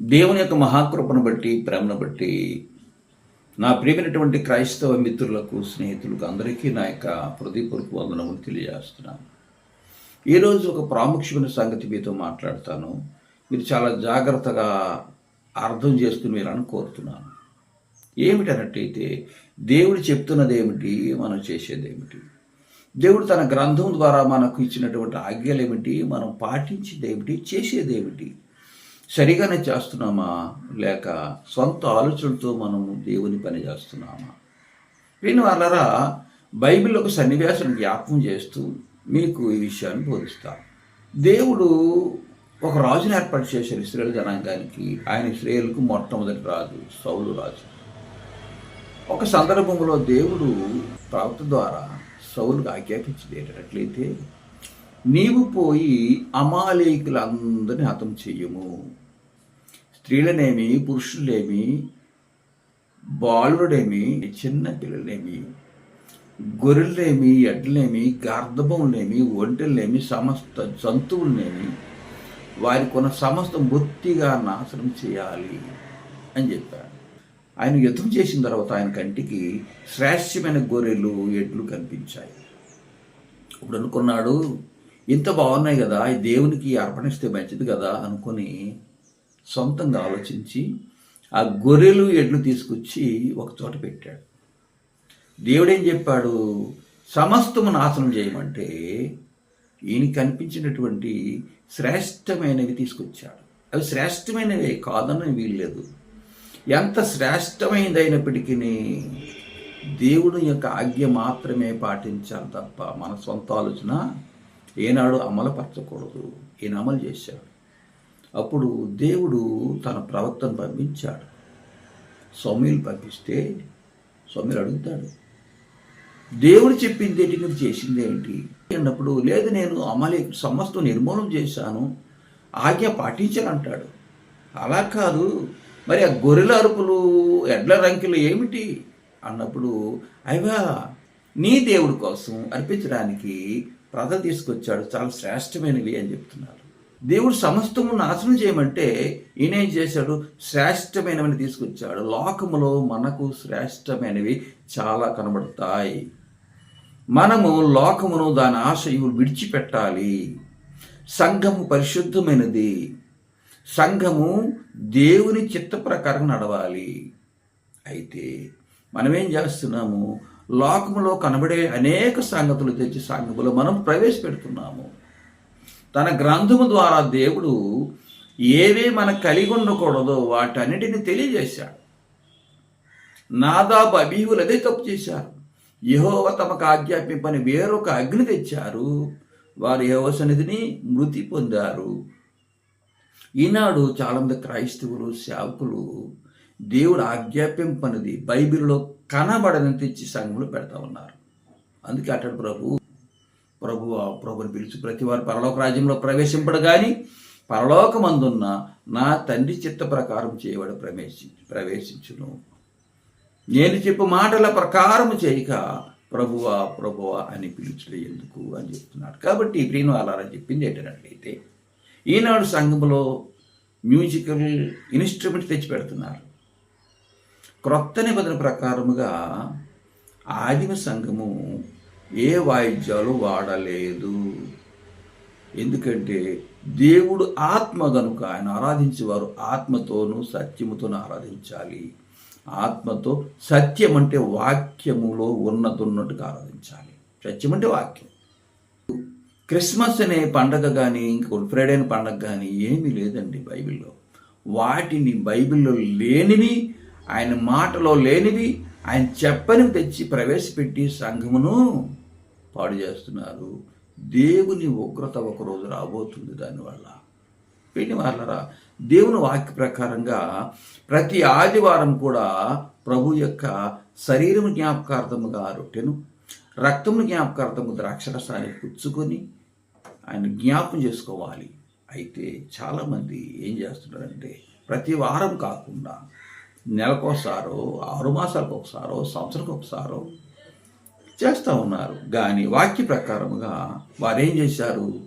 దేవుని యొక్క మహాకృపను బట్టి ప్రేమను బట్టి నా ప్రియమైనటువంటి క్రైస్తవ మిత్రులకు స్నేహితులకు అందరికీ నా యొక్క హృదయపూర్వక వందనములు తెలియజేస్తున్నాను. ఈరోజు ఒక ప్రాముఖ్యమైన సంగతి మీతో మాట్లాడతాను. మీరు చాలా జాగ్రత్తగా అర్థం చేసుకుని మీరని కోరుతున్నాను. ఏమిటన్నట్టయితే దేవుడు చెప్తున్నది ఏమిటి మనం చేసేది ఏమిటి దేవుడు తన గ్రంథం ద్వారా మనకు ఇచ్చినటువంటి ఆజ్ఞలు ఏమిటి మనం పాటించేది ఏమిటి చేసేది ఏమిటి సరిగానే చేస్తున్నామా? లేక సొంత ఆలోచనలతో మనము దేవుని పని చేస్తున్నామా? విని వాళ్ళరా బైబిల్ ఒక సన్నివేశం జ్ఞాపకం చేస్తూ మీకు ఈ విషయాన్ని బోధిస్తాను. దేవుడు ఒక రాజుని ఏర్పాటు చేశారు ఇస్రేల్ జనాంగానికి. ఆయన ఇస్రాయేల్కు మొట్టమొదటి రాజు సౌలు రాజు. ఒక సందర్భంలో దేవుడు ప్రవక్త ద్వారా సౌలుకు ఆజ్ఞాపించింది ఏంటట్లయితే నీవు పోయి అమాలేకులందరినీ హతం చెయ్యము. స్త్రీలనేమి పురుషులేమి బాలుడేమి చిన్న పిల్లలేమి గొర్రెలేమి ఎడ్లనేమి గార్ధబములేమి ఒంటెలేమి సమస్త జంతువులనేమి వారికి ఉన్న సమస్త బొత్తిగా నాశనం చేయాలి అని చెప్పాడు. ఆయన యుద్ధం చేసిన తర్వాత ఆయన కంటికి శ్రేష్టమైన గొర్రెలు ఎడ్లు కనిపించాయి. ఇప్పుడు అనుకున్నాడు ఇంత బాగున్నాయి కదా ఈ దేవునికి అర్పణిస్తే మంచిది కదా అనుకొని సొంతంగా ఆలోచించి ఆ గొర్రెలు ఎడ్లు తీసుకొచ్చి ఒక చోట పెట్టాడు. దేవుడేం చెప్పాడు? సమస్తము నాశనం చేయమంటే ఈయన కనిపించినటువంటి శ్రేష్టమైనవి తీసుకొచ్చాడు. అవి శ్రేష్టమైనవి కాదని వీల్లేదు. ఎంత శ్రేష్టమైనదైనప్పటికీ దేవుడు యొక్క ఆజ్ఞ మాత్రమే పాటించాలి తప్ప మన సొంత ఆలోచన ఏనాడు అమలుపరచకూడదు. ఈయన అమలు చేశాడు. అప్పుడు దేవుడు తన ప్రవక్తను పంపించాడు. సౌమ్యులు పంపిస్తే సౌమ్యులు అడుగుతాడు దేవుడు చెప్పింది ఏంటి? నువ్వు చేసింది ఏంటి? అన్నప్పుడు లేదు నేను అమలు సమస్తం నిర్మూలన చేశాను. ఆజ్ఞ పాటించాలంటాడు అలా కాదు. మరి ఆ గొర్రెల అరుపులు ఎడ్ల రంకెలు ఏమిటి? అన్నప్పుడు అయ్యా నీ దేవుడి కోసం అర్పించడానికి ప్రజ తీసుకొచ్చాడు. చాలా శ్రేష్టమైనవి అని చెప్తున్నారు. దేవుడు సమస్తము నాశనం చేయమంటే ఈయన ఏం చేశాడు? శ్రేష్టమైనవని తీసుకొచ్చాడు. లోకములో మనకు శ్రేష్టమైనవి చాలా కనబడతాయి. మనము లోకమును దాని ఆశయులు విడిచిపెట్టాలి. సంఘము పరిశుద్ధమైనది. సంఘము దేవుని చిత్త ప్రకారం నడవాలి. అయితే మనమేం చేస్తున్నాము? లోకములో కనబడే అనేక సంగతులు తెచ్చి సంగములో మనం ప్రవేశపెడుతున్నాము. తన గ్రంథము ద్వారా దేవుడు ఏవే మనకు కలిగి ఉండకూడదో వాటన్నిటిని తెలియజేశాడు. నాదాబు అబీహులు అదే తప్పు చేశారు. యహోవ తమకు ఆజ్ఞాపింపని వేరొక అగ్ని తెచ్చారు. వారు యహోవ సన్నిధిని మృతి పొందారు. ఈనాడు చాలామంది క్రైస్తవులు సేవకులు దేవుడు ఆజ్ఞాపింపనిది బైబిల్లో కనబడని తెచ్చి సంఘంలో పెడతా ఉన్నారు. అందుకే అట్టడు ప్రభు ప్రభు ఆ ప్రభుని పిలిచి ప్రతి వారు పరలోక రాజ్యంలో ప్రవేశింపడు కానీ పరలోకమందున్న నా తండ్రి చిత్త ప్రకారం చేయబడి ప్రవేశి ప్రవేశించును. నేను చెప్పు మాటల ప్రకారం చేయక ప్రభువా ప్రభువా అని పిలుచుడే ఎందుకు అని చెప్తున్నాడు. కాబట్టి ప్రియును అలా చెప్పింది ఏంటంటే ఈనాడు సంఘంలో మ్యూజికల్ ఇన్స్ట్రుమెంట్ తెచ్చి పెడుతున్నారు. క్రొత్త నిబంధన ప్రకారముగా ఆదిమ సంఘము ఏ వాయిద్యాలు వాడలేదు. ఎందుకంటే దేవుడు ఆత్మ గనుక ఆయన ఆరాధించేవారు ఆత్మతోనూ సత్యముతోనూ ఆరాధించాలి. ఆత్మతో సత్యం అంటే వాక్యములో ఉన్నతున్నట్టుగా ఆరాధించాలి. సత్యం అంటే వాక్యం. క్రిస్మస్ అనే పండగ కానీ ఇంక గుడ్ ఫ్రైడే అనే పండగ కానీ ఏమీ లేదండి బైబిల్లో. వాటిని బైబిల్లో లేనివి ఆయన మాటలో లేనివి ఆయన చెప్పని తెచ్చి ప్రవేశపెట్టి సంఘమును పాడు చేస్తున్నారు. దేవుని ఉగ్రత ఒకరోజు రాబోతుంది దానివల్ల. వీటి వాళ్ళరా దేవుని వాక్య ప్రకారంగా ప్రతి ఆదివారం కూడా ప్రభు యొక్క శరీరం జ్ఞాపకార్థముగా రొట్టెను రక్తము జ్ఞాపకార్థము ద్రాక్షరసాన్ని పుచ్చుకొని ఆయన జ్ఞాపం చేసుకోవాలి. అయితే చాలామంది ఏం చేస్తున్నారంటే ప్రతి వారం కాకుండా నెలకోసారో ఆరు మాసాలకు ఒకసారో సంవత్సరకు ఒకసారో చేస్తూ ఉన్నారు. కానీ వాక్య ప్రకారముగా వారు ఏం చేశారు?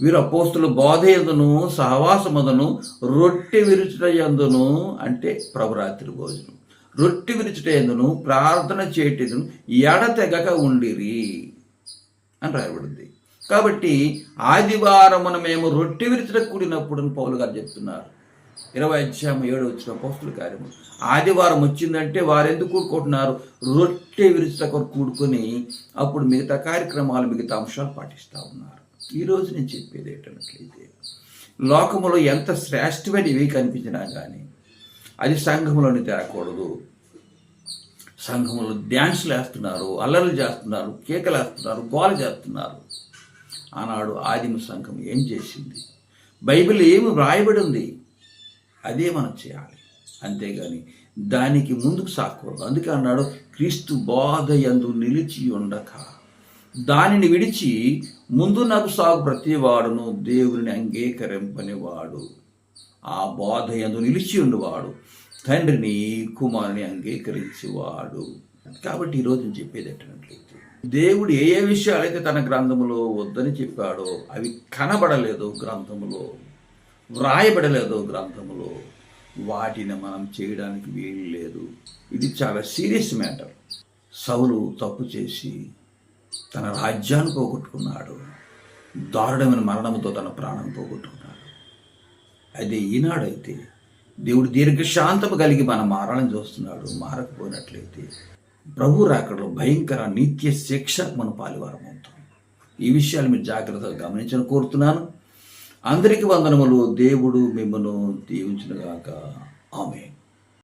వీరు అపోస్తులు బోధయందును సహవాసముదను రొట్టె విరుచుటయందును అంటే ప్రభురాత్రి భోజనం. రొట్టె విరుచుటయందును ప్రార్థన చేయటను ఎడతెగక ఉండిరి అని రాయబడింది. కాబట్టి ఆదివారమున మేము రొట్టె విరుచుట కూడినప్పుడు అని పౌలు గారు చెప్తున్నారు. ఇరవై అధ్యాయం ఏడు వచ్చిన పోస్తుల కార్యము. ఆదివారం వచ్చిందంటే వారు ఎందుకు కూడుకుంటున్నారు? రొట్టె విరుచుట కొరకు కూడుకొని అప్పుడు మిగతా కార్యక్రమాలు మిగతా అంశాలు పాటిస్తూ ఉన్నారు. ఈరోజు నేను చెప్పేది ఏంటన్నట్లయితే లోకములో ఎంత శ్రేష్టమైన ఇవి కనిపించినా కానీ అది సంఘంలోని తేరకూడదు. సంఘంలో డ్యాన్సులు వేస్తున్నారు అల్లర్లు చేస్తున్నారు కేకలు వేస్తున్నారు గోల చేస్తున్నారు. ఆనాడు ఆదిమ సంఘం ఏం చేసింది? బైబిల్ ఏమి వ్రాయబడి ఉంది? అదే మనం చేయాలి. అంతేగాని దానికి ముందుకు సాగకూడదు. అందుకే అన్నాడు క్రీస్తు బోధ ఎందు నిలిచి ఉండక. దానిని విడిచి ముందు నాకు సాగు ప్రతివాడును దేవుని అంగీకరింపనివాడు. ఆ బోధ ఎందు నిలిచి ఉండేవాడు. తండ్రిని కుమారుని అంగీకరించేవాడు. కాబట్టి ఈరోజు నేను చెప్పేది ఎట్టినట్లయితే దేవుడు ఏ ఏ విషయాలైతే తన గ్రంథములో వద్దని చెప్పాడో అవి కనబడలేదు గ్రంథములో. వ్రాయబడలేదు గ్రంథములో. వాటిని మనం చేయడానికి వీలు లేదు. ఇది చాలా సీరియస్ మ్యాటర్. సౌలు తప్పు చేసి తన రాజ్యాన్ని పోగొట్టుకున్నాడు. దారుణమైన మరణంతో తన ప్రాణం పోగొట్టుకున్నాడు. అదే ఈనాడైతే దేవుడు దీర్ఘశాంతము కలిగి మన మారాలని చూస్తున్నాడు. మారకపోయినట్లయితే ప్రభు రాకడలో భయంకర నిత్య శిక్ష మన పాలివారం అవుతాం ఈ విషయాలు మీరు జాగ్రత్తగా గమనించని కోరుతున్నాను. అందరికీ వందనములు. దేవుడు మిమ్మల్ని దీవించునుగాక. ఆమె